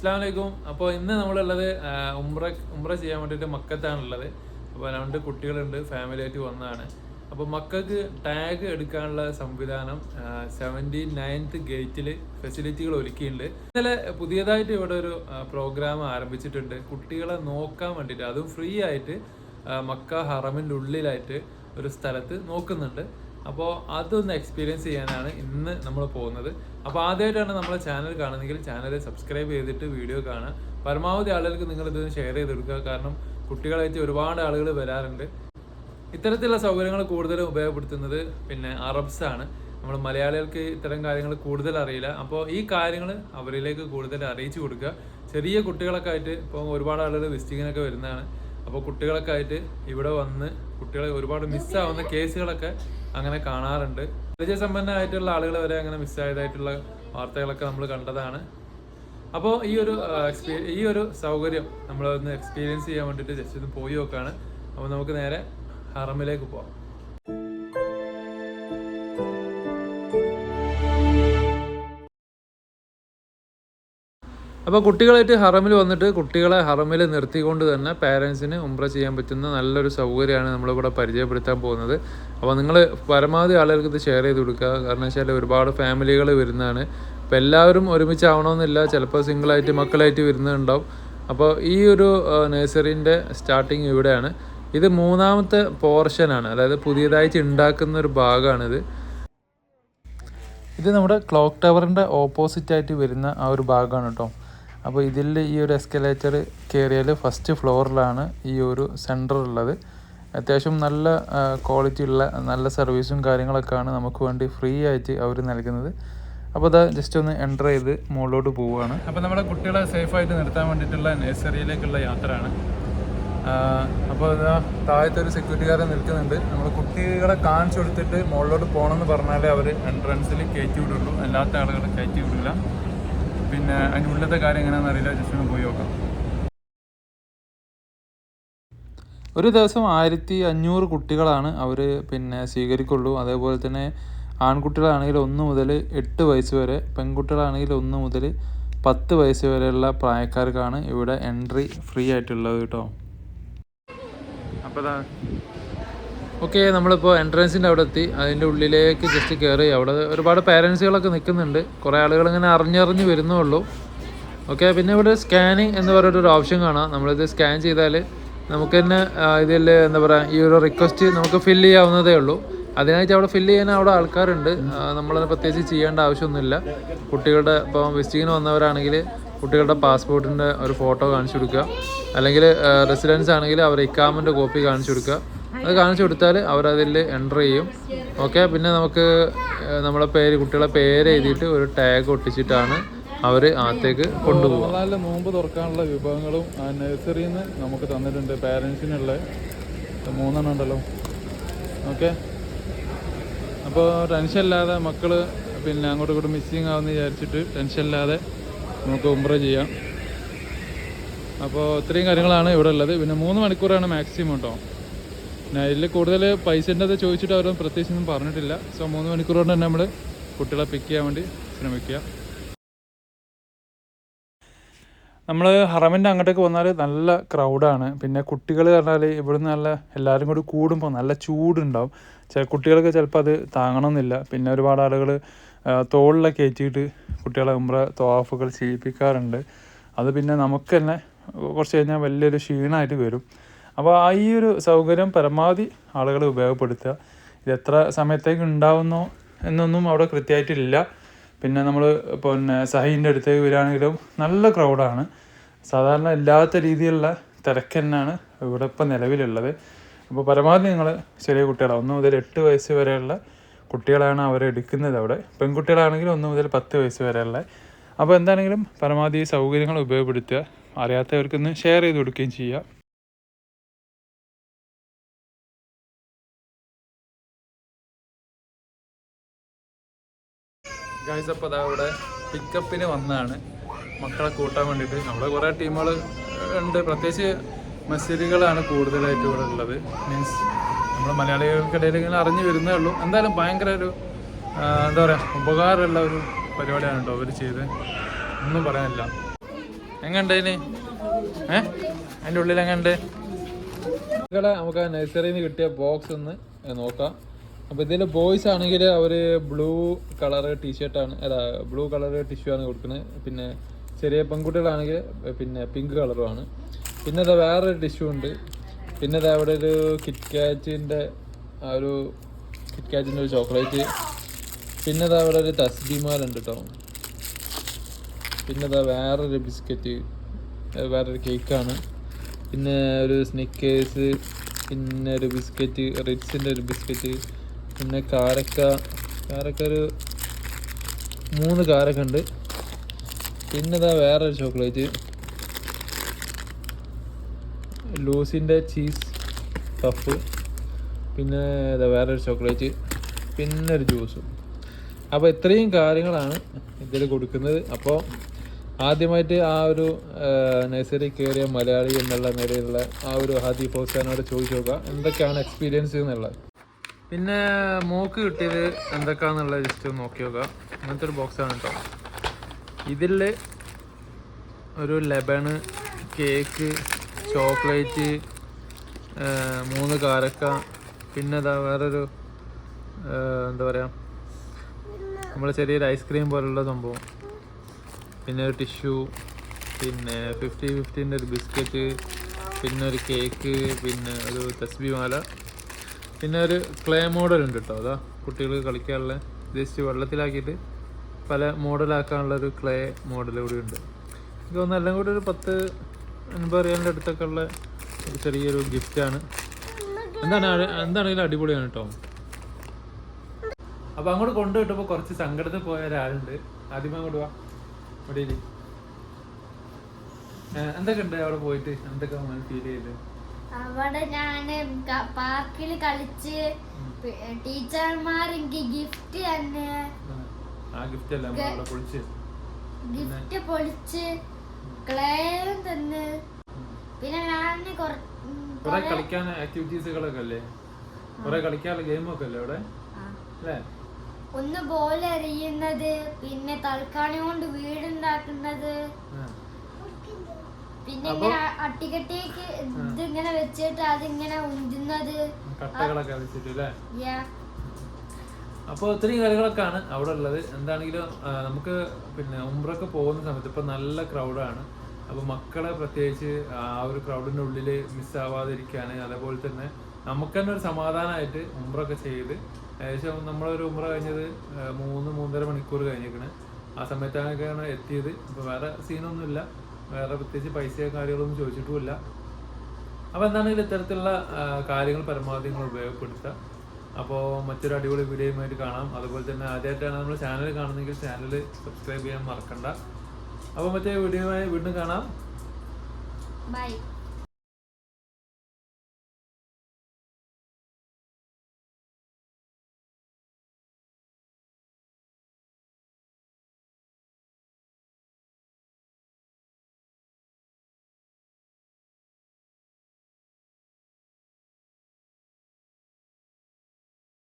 അസ്സാം വലൈക്കും അപ്പോൾ ഇന്ന് നമ്മളുള്ളത് ഉംറ ഉംറ ചെയ്യാൻ വേണ്ടിയിട്ട് മക്കത്താണുള്ളത്. അപ്പോൾ രണ്ട് കുട്ടികളുണ്ട് ഫാമിലി ആയിട്ട് വന്നതാണ്. അപ്പോൾ മക്കൾക്ക് ടാഗ് എടുക്കാനുള്ള സംവിധാനം സെവന്റി നയൻത്ത് ഗേറ്റിൽ ഫെസിലിറ്റികൾ ഒരുക്കിയിട്ടുണ്ട്. ഇന്നലെ പുതിയതായിട്ട് ഇവിടെ ഒരു പ്രോഗ്രാം ആരംഭിച്ചിട്ടുണ്ട്. കുട്ടികളെ നോക്കാൻ വേണ്ടിയിട്ട് അതും ഫ്രീ ആയിട്ട് മക്ക ഹറമിന്റെ ഉള്ളിലായിട്ട് ഒരു സ്ഥലത്ത് നോക്കുന്നുണ്ട്. അപ്പോൾ അതൊന്ന് എക്സ്പീരിയൻസ് ചെയ്യാനാണ് ഇന്ന് നമ്മൾ പോകുന്നത്. അപ്പോൾ ആദ്യമായിട്ടാണ് നമ്മളെ ചാനൽ കാണുന്നതെങ്കിൽ ചാനൽ സബ്സ്ക്രൈബ് ചെയ്തിട്ട് വീഡിയോ കാണുക. പരമാവധി ആളുകൾക്ക് നിങ്ങളിത് ഷെയർ ചെയ്ത് കൊടുക്കുക കാരണം കുട്ടികളായിട്ട് ഒരുപാട് ആളുകൾ വരാറുണ്ട്. ഇത്തരത്തിലുള്ള സൗകര്യങ്ങൾ കൂടുതലും ഉപയോഗപ്പെടുത്തുന്നത് പിന്നെ അറബ്സ് ആണ്. നമ്മൾ മലയാളികൾക്ക് ഇത്തരം കാര്യങ്ങൾ കൂടുതൽ അറിയില്ല. അപ്പോൾ ഈ കാര്യങ്ങൾ അവരിലേക്ക് കൂടുതൽ അറിയിച്ചു കൊടുക്കുക. ചെറിയ കുട്ടികളൊക്കെ ആയിട്ട് ഇപ്പോൾ ഒരുപാട് ആളുകൾ വിസിറ്റിങ്ങിനൊക്കെ വരുന്നതാണ്. അപ്പോൾ കുട്ടികളൊക്കെ ആയിട്ട് ഇവിടെ വന്ന് കുട്ടികളെ ഒരുപാട് മിസ്സാവുന്ന കേസുകളൊക്കെ അങ്ങനെ കാണാറുണ്ട്. പരിചയസമ്പന്നമായിട്ടുള്ള ആളുകൾ വരെ അങ്ങനെ മിസ്സായതായിട്ടുള്ള വാർത്തകളൊക്കെ നമ്മൾ കണ്ടതാണ്. അപ്പോൾ ഈ ഒരു ആ, എക്സ്പീ- ഈ ഒരു സൗകര്യം നമ്മളൊന്ന് എക്സ്പീരിയൻസ് ചെയ്യാൻ വേണ്ടിയിട്ട് ജസ്റ്റ് ഒന്ന് പോയി നോക്കുകയാണ് അപ്പോൾ നമുക്ക് നേരെ ഹറമിലേക്ക് പോവാം. അപ്പോൾ കുട്ടികളായിട്ട് ഹറമിൽ വന്നിട്ട് കുട്ടികളെ ഹറമിൽ നിർത്തിക്കൊണ്ട് തന്നെ പാരൻസിന് ഉംറ ചെയ്യാൻ പറ്റുന്ന നല്ലൊരു സൗകര്യമാണ് നമ്മളിവിടെ പരിചയപ്പെടുത്താൻ പോകുന്നത്. അപ്പോൾ നിങ്ങൾ പരമാവധി ആളുകൾക്ക് ഇത് ഷെയർ ചെയ്ത് കൊടുക്കുക. കാരണം വെച്ചാൽ ഒരുപാട് ഫാമിലികൾ വരുന്നതാണ്. അപ്പോൾ എല്ലാവരും ഒരുമിച്ചാവണമെന്നില്ല ചിലപ്പോൾ സിംഗിളായിട്ട് മക്കളായിട്ട് വരുന്നുണ്ടാവും. അപ്പോൾ ഈ ഒരു നഴ്സറിന്റെ സ്റ്റാർട്ടിങ് ഇവിടെയാണ്. ഇത് മൂന്നാമത്തെ പോർഷനാണ് അതായത് പുതിയതായിട്ട് ഉണ്ടാക്കുന്ന ഒരു ഭാഗമാണിത്. ഇത് നമ്മുടെ ക്ലോക്ക് ടവറിന്റെ ഓപ്പോസിറ്റ് ആയിട്ട് വരുന്ന ആ ഒരു ഭാഗമാണ് കേട്ടോ അപ്പോൾ ഇതിൽ ഈ ഒരു എസ്കലേറ്റർ കയറിയാൽ ഫസ്റ്റ് ഫ്ലോറിലാണ് ഈ ഒരു സെന്റർ ഉള്ളത്. അത്യാവശ്യം നല്ല ക്വാളിറ്റി ഉള്ള നല്ല സർവീസും കാര്യങ്ങളൊക്കെയാണ് നമുക്ക് വേണ്ടി ഫ്രീ ആയിട്ട് അവർ നൽകുന്നത്. അപ്പോൾ അത് ജസ്റ്റ് ഒന്ന് എന്റർ ചെയ്ത് മുകളിലോട്ട് പോവുകയാണ്. അപ്പോൾ നമ്മുടെ കുട്ടികളെ സേഫായിട്ട് നിർത്താൻ വേണ്ടിയിട്ടുള്ള നഴ്സറിയിലേക്കുള്ള യാത്രയാണ്. അപ്പോൾ ഇതാ താഴത്തെ ഒരു സെക്യൂരിറ്റിക്കാരൻ നിൽക്കുന്നുണ്ട്. നമ്മൾ കുട്ടികളെ കാണിച്ചു കൊടുത്തിട്ട് മുകളിലോട്ട് പോകണമെന്ന് പറഞ്ഞാലേ അവർ എൻട്രൻസിൽ കയറ്റി വിടുള്ളൂ. അല്ലാത്ത ആളുകൾ കയറ്റി വിടില്ല. പിന്നെ അതിനുള്ളത്തെ കാര്യം എങ്ങനെയാണെന്ന് അറിയില്ല. ജസ്റ്റ് ഒന്ന് പോയി നോക്കാം. ഒരു ദിവസം ആയിരത്തി അഞ്ഞൂറ് കുട്ടികളാണ് അവർ പിന്നെ സ്വീകരിക്കുള്ളൂ. അതേപോലെ തന്നെ ആൺകുട്ടികളാണെങ്കിൽ ഒന്ന് മുതൽ എട്ട് വയസ്സ് വരെ പെൺകുട്ടികളാണെങ്കിൽ ഒന്ന് മുതൽ പത്ത് വയസ്സ് വരെയുള്ള പ്രായക്കാർക്കാണ് ഇവിടെ എൻട്രി ഫ്രീ ആയിട്ടുള്ളത് കേട്ടോ. അപ്പോൾ ഓക്കെ നമ്മളിപ്പോൾ എൻട്രൻസിന്റെ അവിടെ എത്തി അതിന്റെ ഉള്ളിലേക്ക് ജസ്റ്റ് കയറി അവിടെ ഒരുപാട് പേരൻസുകളൊക്കെ നിൽക്കുന്നുണ്ട്. കുറേ ആളുകൾ ഇങ്ങനെ അറിഞ്ഞറിഞ്ഞ് വരുന്നുള്ളൂ. ഓക്കെ പിന്നെ ഇവിടെ സ്കാനിങ് എന്ന് പറഞ്ഞിട്ടൊരു ഓപ്ഷൻ കാണാം. നമ്മളിത് സ്കാൻ ചെയ്താൽ നമുക്ക് തന്നെ ഇതിൽ എന്താ പറയുക ഈ ഒരു റിക്വസ്റ്റ് നമുക്ക് ഫില്ല് ചെയ്യാവുന്നതേ ഉള്ളൂ. അതിനായിട്ട് അവിടെ ഫില്ല് ചെയ്യാൻ അവിടെ ആൾക്കാരുണ്ട്. നമ്മളത് പ്രത്യേകിച്ച് ചെയ്യേണ്ട ആവശ്യമൊന്നുമില്ല. കുട്ടികളുടെ ഇപ്പോൾ വിസിറ്റിങ്ങിന് വന്നവരാണെങ്കിൽ കുട്ടികളുടെ പാസ്പോർട്ടിന്റെ ഒരു ഫോട്ടോ കാണിച്ചു കൊടുക്കുക. അല്ലെങ്കിൽ റെസിഡൻസ് ആണെങ്കിൽ അവർ ഇക്കാമിന്റെ കോപ്പി കാണിച്ചു കൊടുക്കുക. അത് കാണിച്ചു കൊടുത്താൽ അവരതിൽ എന്റർ ചെയ്യും. ഓക്കെ പിന്നെ നമുക്ക് നമ്മളെ പേര് കുട്ടികളെ പേര് എഴുതിയിട്ട് ഒരു ടാഗ് ഒട്ടിച്ചിട്ടാണ് അവർ അകത്തേക്ക് കൊണ്ടുപോകും നോമ്പ് തുറക്കാനുള്ള വിഭവങ്ങളും ആ നഴ്സറിയിൽ നിന്ന് നമുക്ക് തന്നിട്ടുണ്ട്. പാരൻസിനുള്ള മൂന്നെണ്ണം ഉണ്ടല്ലോ. ഓക്കെ അപ്പോൾ ടെൻഷൻ ഇല്ലാതെ മക്കൾ പിന്നെ അങ്ങോട്ടും ഇങ്ങോട്ടും മിസ്സിങ് ആവുമെന്ന് വിചാരിച്ചിട്ട് ടെൻഷൻ ഇല്ലാതെ നമുക്ക് ഉംറ ചെയ്യാം. അപ്പോൾ ഇത്രയും കാര്യങ്ങളാണ് ഇവിടെ ഉള്ളത്. പിന്നെ മൂന്ന് മണിക്കൂറാണ് മാക്സിമം കേട്ടോ ഇതിൽ കൂടുതൽ പൈസന്റെ ചോദിച്ചിട്ട് അവരൊന്നും പ്രത്യേകിച്ചൊന്നും പറഞ്ഞിട്ടില്ല. സോ മൂന്ന് മണിക്കൂർ കൊണ്ട് തന്നെ നമ്മൾ കുട്ടികളെ പിക്ക് ചെയ്യാൻ വേണ്ടി ശ്രമിക്കുക. നമ്മൾ ഹറമിന്റെ അങ്ങോട്ടേക്ക് വന്നാൽ നല്ല ക്രൗഡാണ് പിന്നെ കുട്ടികൾ പറഞ്ഞാൽ ഇവിടുന്ന് നല്ല എല്ലാവരും കൂടി കൂടുമ്പോൾ നല്ല ചൂടുണ്ടാവും. ചില കുട്ടികൾക്ക് ചിലപ്പോൾ അത് താങ്ങണമെന്നില്ല പിന്നെ ഒരുപാട് ആളുകൾ തോളിലൊക്കെ കയറ്റിയിട്ട് കുട്ടികളെ ഉമ്ര തോഫുകൾ ചെയ്യിപ്പിക്കാറുണ്ട്. അത് പിന്നെ നമുക്ക് തന്നെ കുറച്ച് കഴിഞ്ഞാൽ വലിയൊരു ക്ഷീണമായിട്ട് വരും. അപ്പോൾ ആ ഈ ഒരു സൗകര്യം പരമാവധി ആളുകൾ ഉപയോഗപ്പെടുത്തുക. ഇത് എത്ര സമയത്തേക്ക് ഉണ്ടാവുന്നു എന്നൊന്നും അവിടെ കൃത്യമായിട്ടില്ല. പിന്നെ നമ്മൾ പിന്നെ സഹീന്റെ അടുത്തേക്ക് വരികയാണെങ്കിലും നല്ല ക്രൗഡാണ് സാധാരണ ഇല്ലാത്ത രീതിയിലുള്ള തിരക്ക് തന്നെയാണ് ഇവിടെ ഇപ്പം നിലവിലുള്ളത്. അപ്പോൾ പരമാവധി നിങ്ങൾ ചെറിയ കുട്ടികളാണ്. ഒന്ന് മുതൽ എട്ട് വയസ്സ് വരെയുള്ള കുട്ടികളാണ് അവരെ എടുക്കുന്നത് അവിടെ. പെൺകുട്ടികളാണെങ്കിൽ ഒന്ന് മുതൽ പത്ത് വയസ്സ് വരെയുള്ള. അപ്പോൾ എന്താണെങ്കിലും പരമാവധി സൗകര്യങ്ങൾ ഉപയോഗപ്പെടുത്തുക. അറിയാത്തവർക്കൊന്ന് ഷെയർ ചെയ്ത് കൊടുക്കുകയും ചെയ്യുക. ഗൈസ് അപ്പോൾ അതാ ഇവിടെ പിക്കപ്പിന് വന്നതാണ്. മക്കളെ കൂട്ടാൻ വേണ്ടിയിട്ട്. നമ്മുടെ കുറേ ടീമുകൾ ഉണ്ട്. പ്രത്യേകിച്ച് മസ്ജിദുകളാണ് കൂടുതലായിട്ട് ഇവിടെ ഉള്ളത്. മീൻസ് നമ്മൾ മലയാളികൾക്കിടയിൽ ഇങ്ങനെ അറിഞ്ഞു വരുന്നേ ഉള്ളൂ. എന്തായാലും ഭയങ്കര ഒരു എന്താ പറയുക ഉപകാരമുള്ള ഒരു പരിപാടിയാണ് കേട്ടോ അവർ ചെയ്ത് ഒന്നും പറയാനില്ല. എങ്ങണ്ട് ഇനി? ഏ? അതിന്റെ ഉള്ളിൽ എങ്ങണ്ട് മക്കളെ നമുക്ക് ആ നഴ്സറിയിൽ നിന്ന് കിട്ടിയ ബോക്സ് ഒന്ന് നോക്കാം. അപ്പോൾ ഇതിൽ ബോയ്സ് ആണെങ്കിൽ അവർ ബ്ലൂ കളർ ടീഷർട്ടാണ് അല്ല ബ്ലൂ കളർ ടിഷ്യൂ ആണ് കൊടുക്കുന്നത് പിന്നെ ചെറിയ പെൺകുട്ടികളാണെങ്കിൽ പിന്നെ പിങ്ക് കളറുമാണ് പിന്നെ ഇതാ വേറൊരു ടിഷ്യൂ ഉണ്ട്. പിന്നെ അത് അവിടെ ഒരു കിറ്റ്കാറ്റിന്റെ ആ ഒരു കിറ്റ് കിറ്റ്കാറ്റിന്റെ ഒരു ചോക്ലേറ്റ് പിന്നെ അത് അവിടെ ഒരു തസ്ബിമാൽ ഉണ്ട് കേട്ടോ പിന്നെ ഇതാ വേറൊരു ബിസ്ക്കറ്റ് വേറൊരു കേക്കാണ് പിന്നെ ഒരു സ്നിക്കേഴ്സ് പിന്നെ ഒരു ബിസ്ക്കറ്റ് റിറ്റ്സിന്റെ ഒരു ബിസ്ക്കറ്റ് പിന്നെ കാരക്ക കാരക്ക ഒരു മൂന്ന് കാരക്ക ഉണ്ട് പിന്നെ ഇതാ വേറൊരു ചോക്ലേറ്റ്. ലൂസിന്റെ cheese puff. പിന്നെ ഇതാ വേറൊരു ചോക്ലേറ്റ്. പിന്നെ ഒരു ജ്യൂസും. അപ്പോൾ ഇത്രയും കാര്യങ്ങളാണ് ഇതിൽ കൊടുക്കുന്നത്. അപ്പോൾ ആദ്യമായിട്ട് ആ ഒരു നഴ്സറി കയറിയ മലയാളി എന്നുള്ള നിലയിലുള്ള ആ ഒരു ഹാദി ഫൗസാനോട് ചോദിച്ചു നോക്കുക എന്തൊക്കെയാണ് എക്സ്പീരിയൻസ് എന്നുള്ളത് പിന്നെ മോക്ക് കിട്ടിയത് എന്തൊക്കെയാണെന്നുള്ളത് ജസ്റ്റ് നോക്കി നോക്കുക അങ്ങനത്തെ ഒരു ബോക്സാണ് കേട്ടോ ഇതിൽ ഒരു ലെബണ് കേക്ക് ചോക്ലേറ്റ് മൂന്ന് കാരക്ക പിന്നെ ഇതാ വേറൊരു എന്താ പറയുക നമ്മൾ ചെറിയൊരു ഐസ്ക്രീം പോലുള്ള സംഭവം. പിന്നെ ഒരു ടിഷ്യൂ പിന്നെ ഫിഫ്റ്റി ഫിഫ്റ്റീന്റെ ഒരു ബിസ്ക്കറ്റ് പിന്നെ ഒരു കേക്ക് പിന്നെ ഒരു തസ്ബി മാല പിന്നെ ഒരു ക്ലേ മോഡൽ ഉണ്ട് കേട്ടോ അതാ കുട്ടികൾ കളിക്കാനുള്ള. ജസ്റ്റ് വെള്ളത്തിലാക്കിയിട്ട് പല മോഡലാക്കാനുള്ള ഒരു ക്ലേ മോഡൽ കൂടി ഉണ്ട്. എനിക്ക് തോന്നുന്നു എല്ലാം കൂടി ഒരു പത്ത് അൻപത് റിയാലിന്റെ അടുത്തൊക്കെ ഉള്ള ഒരു ചെറിയൊരു ഗിഫ്റ്റാണ് എന്താണ് എന്താണെങ്കിലും അടിപൊളിയാണ് കേട്ടോ അപ്പോൾ അങ്ങോട്ട് കൊണ്ടു കൊണ്ടുവിട്ടപ്പോ കുറച്ച് സങ്കടത്തിൽ പോയ ഒരാളുണ്ട്. ആദ്യമേ അങ്ങോട്ട് വാ. ഇവിടെ എന്തൊക്കെ ഉണ്ട് അവിടെ പോയിട്ട്? എന്തൊക്കെ ഫീൽ ചെയ്ത് അവിടെ ഞാൻ പാർക്കിൽ കളിച്ച് ടീച്ചർമാർ എനിക്ക് ഗിഫ്റ്റ് തന്നെ. ഗിഫ്റ്റ് പൊളിച്ച്? ക്ലേയും തന്ന്. പിന്നെ ഞാൻ കുറ- കളിക്കാൻ ആക്ടിവിറ്റീസുകളൊക്കെ അല്ലേ? കുറെ കളിക്കാനുള്ള ഗെയിമൊക്കെ അല്ലേ അവിടെ? അല്ലേ? ഒന്ന് ബോൾ എറിയുന്നത് പിന്നെ തൽക്കാണി കൊണ്ട് വീടുണ്ടാക്കുന്നത്. പിന്നെ അട്ടിക്കട്ടിക്ക് ഇതിങ്ങനെ വെച്ചിട്ട് അതിങ്ങനെ ഉന്തുന്നത്. കട്ടകളൊക്കെ വെച്ചിട്ട് അല്ലേ. അപ്പോൾ ഒത്തിരി കാര്യങ്ങളൊക്കെയാണ് അവിടെ ഉള്ളത്. എന്താണെങ്കിലും നമുക്ക് പിന്നെ ഉംറൊക്കെ പോകുന്ന സമയത്ത് ഇപ്പം നല്ല ക്രൗഡാണ് അപ്പോൾ മക്കളെ പ്രത്യേകിച്ച് ആ ഒരു ക്രൗഡിന്റെ ഉള്ളിൽ മിസ്സാവാതിരിക്കാൻ അതേപോലെ തന്നെ നമുക്ക് തന്നെ ഒരു സമാധാനമായിട്ട് ഉംറൊക്കെ ചെയ്ത് ഏകദേശം നമ്മളൊരു ഉംറ കഴിഞ്ഞത് മൂന്ന് മൂന്നര മണിക്കൂർ കഴിഞ്ഞിരിക്കണേ. ആ സമയത്താണ് എത്തിയത്. അപ്പോൾ വേറെ സീനൊന്നുമില്ല വേറെ പ്രത്യേകിച്ച് പൈസയോ കാര്യങ്ങളൊന്നും ചോദിച്ചിട്ടുമില്ല. അപ്പോൾ എന്താണെങ്കിലും ഇത്തരത്തിലുള്ള കാര്യങ്ങൾ പരമാവധി നിങ്ങൾ ഉപയോഗപ്പെടുത്തുക. അപ്പോൾ മറ്റൊരു അടിപൊളി വീഡിയോയുമായിട്ട് കാണാം. അതുപോലെ തന്നെ ആദ്യമായിട്ടാണ് നമ്മൾ ചാനൽ കാണുന്നെങ്കിൽ ചാനൽ സബ്സ്ക്രൈബ് ചെയ്യാൻ മറക്കണ്ട. അപ്പോൾ മറ്റേ വീഡിയോയുമായി വീണ്ടും കാണാം. Bye.